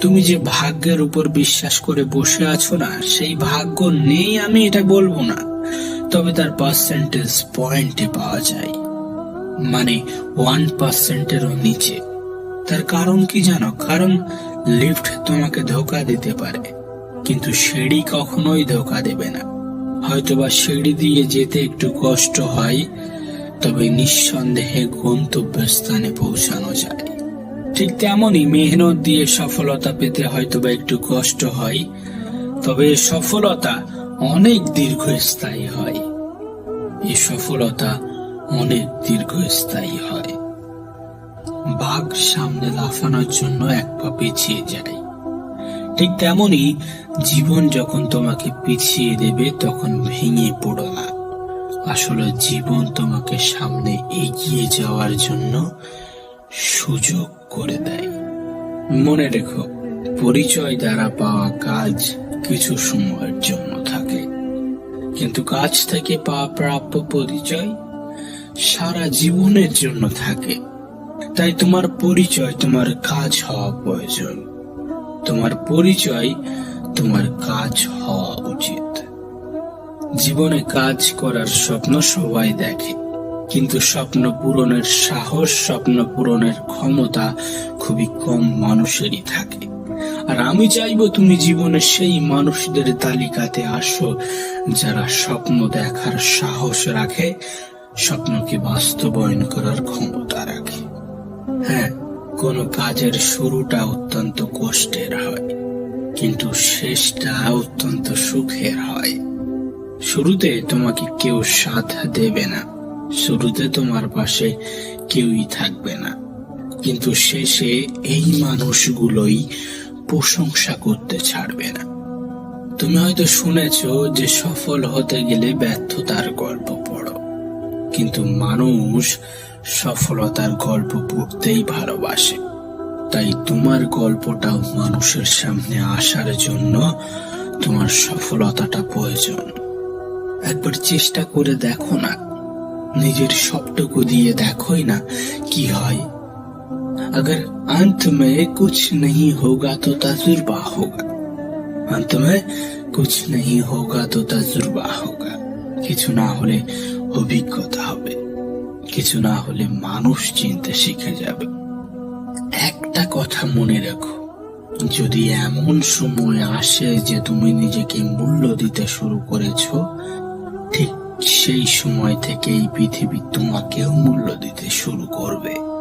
তুমি যে ভাগ্যের উপর বিশ্বাস করে বসে আছো না, সেই ভাগ্য নেই আমি এটা বলব না। তবে তার পার্সেন্টেজ পয়েন্টে পাওয়া যায়। মানে ওয়ান পার্সেন্টেরও নিচে। তার কারণ কি জানো? কারণ লিফট তোমাকে ধোকা দিতে পারে। কিন্তু সিঁড়ি কখনোই ধোকা দেবে না। হয়তোবা সিঁড়ি দিয়ে যেতে একটু কষ্ট হয়, তবে নিঃসন্দেহে গন্তব্যস্থানে পৌঁছানো যায়। ঠিক তেমনই মেহনত দিয়ে সফলতা পেতে হয়তোবা একটু কষ্ট হয়, তবে সফলতা অনেক দীর্ঘস্থায়ী হয়। এই সফলতা অনেক দীর্ঘস্থায়ী হয়। বাঘ সামনে লাফানোর জন্য এক পা পিছিয়ে যায়। ঠিক তেমনি জীবন যখন তোমাকে পিছিয়ে দেবে, তখন ভেঙে পড়ো না। আসলে জীবন তোমাকে সামনে এগিয়ে যাওয়ার জন্য সুযোগ করে দেয়। মনে রেখো, পরিচয় দ্বারা পাওয়া কাজ কিছু সময়ের জন্য থাকে। কিন্তু কাজ থেকে পাওয়া প্রাপ্য পরিচয় সারা জীবনের জন্য থাকে। তাই তোমার পরিচয়, তোমার কাজ হওয়া প্রয়োজন। তোমার পরিচয়, তোমার কাজ হওয়া উচিত। জীবনে কাজ করার স্বপ্ন সবাই দেখে। কিন্তু স্বপ্ন পূরণের সাহস, স্বপ্ন পূরণের ক্ষমতা খুবই কম মানুষেরই থাকে। আর আমি চাইব তুমি জীবনে সেই মানুষদের তালিকাতে আসো যারা স্বপ্ন দেখার সাহস রাখে, স্বপ্নকে বাস্তবায়ন করার ক্ষমতা রাখে। হ্যাঁ কোনো কাজের শুরুটা অত্যন্ত কষ্টের হয়, কিন্তু শেষটা অত্যন্ত সুখের হয়। শুরুতে তোমাকে কেউ সাথ দেবে না। শুরুতে তোমার পাশে কেউই থাকবে না। কিন্তু শেষে এই মানুষগুলোই প্রশংসা করতে ছাড়বে না। তুমি হয়তো শুনেছ যে সফল হতে গেলে ব্যর্থতার গল্প পড়ো। কিন্তু মানুষ সফলতার গল্প পড়তেই ভালোবাসে। তাই তোমার গল্পটাও মানুষের সামনে আসার জন্য তোমার সফলতাটা প্রয়োজন। একবার চেষ্টা করে দেখো না নিজের সবটুকু দিয়ে দেখোই না কি হয় अगर अंत में कुछ नहीं होगा तो तजुर्बा होगा अंत में कुछ नहीं होगा तो तजुर्बा होगा কিছু না হলে অভিজ্ঞতা হবে কিছু না হলে মানুষ চিনতে শিখে যাবে একটা কথা মনে রাখো যদি এমন সময় আসে যে তুমি নিজেকে মূল্য দিতে শুরু করেছো ঠিক সেই সময় থেকেই পৃথিবী তোমাকেও মূল্য দিতে শুরু করবে।